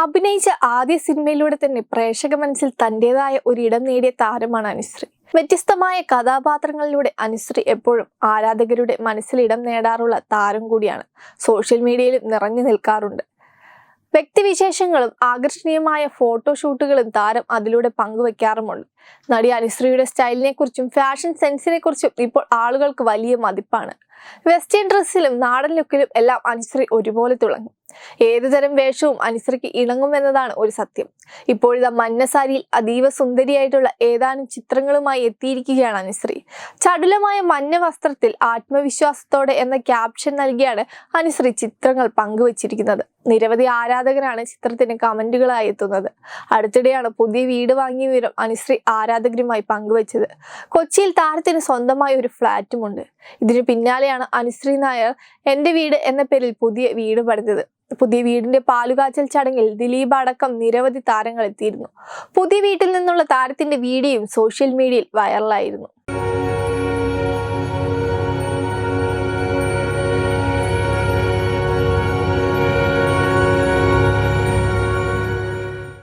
അഭിനയിച്ച ആദ്യ സിനിമയിലൂടെ തന്നെ പ്രേക്ഷക മനസ്സിൽ തന്റേതായ ഒരിടം നേടിയ താരമാണ് അനുശ്രീ. വ്യത്യസ്തമായ കഥാപാത്രങ്ങളിലൂടെ അനുശ്രീ എപ്പോഴും ആരാധകരുടെ മനസ്സിൽ ഇടം നേടാറുള്ള താരം കൂടിയാണ്. സോഷ്യൽ മീഡിയയിലും നിറഞ്ഞു നിൽക്കാറുണ്ട്. വ്യക്തിവിശേഷങ്ങളും ആകർഷണീയമായ ഫോട്ടോഷൂട്ടുകളും താരം അതിലൂടെ പങ്കുവെക്കാറുമുണ്ട്. നടി അനുശ്രീയുടെ സ്റ്റൈലിനെ കുറിച്ചും ഫാഷൻ സെൻസിനെ കുറിച്ചും ഇപ്പോൾ ആളുകൾക്ക് വലിയ മതിപ്പാണ്. വെസ്റ്റേൺ ഡ്രസ്സിലും നാടൻ ലുക്കിലും എല്ലാം അനുശ്രീ ഒരുപോലെ തിളങ്ങും. ഏതുതരം വേഷവും അനുസരിക്ക് ഇണങ്ങുമെന്നതാണ് ഒരു സത്യം. ഇപ്പോഴിതാ മഞ്ഞസാരിയിൽ അതീവ സുന്ദരിയായിട്ടുള്ള ഏതാനും ചിത്രങ്ങളുമായി എത്തിയിരിക്കുകയാണ് അനുശ്രീ. ചടുലമായ മഞ്ഞ വസ്ത്രത്തിൽ ആത്മവിശ്വാസത്തോടെ എന്ന ക്യാപ്ഷൻ നൽകിയാണ് അനുശ്രീ ചിത്രങ്ങൾ പങ്കുവച്ചിരിക്കുന്നത്. നിരവധി ആരാധകരാണ് ചിത്രത്തിന് കമന്റുകളായി എത്തുന്നത്. അടുത്തിടെയാണ് പുതിയ വീട് വാങ്ങിയ വിവരം അനുശ്രീ ആരാധകരുമായി പങ്കുവച്ചത്. കൊച്ചിയിൽ താരത്തിന് സ്വന്തമായ ഒരു ഫ്ലാറ്റുമുണ്ട്. ഇതിനു പിന്നാലെയാണ് അനുശ്രീ നായർ എന്റെ വീട് എന്ന പേരിൽ പുതിയ വീട് പണിതത്. പുതിയ വീടിന്റെ പാലുകാച്ചൽ ചടങ്ങിൽ ദിലീപ് അടക്കം നിരവധി താരങ്ങൾ എത്തിയിരുന്നു. പുതിയ വീട്ടിൽ നിന്നുള്ള താരത്തിന്റെ വീഡിയോയും സോഷ്യൽ മീഡിയയിൽ വൈറലായിരുന്നു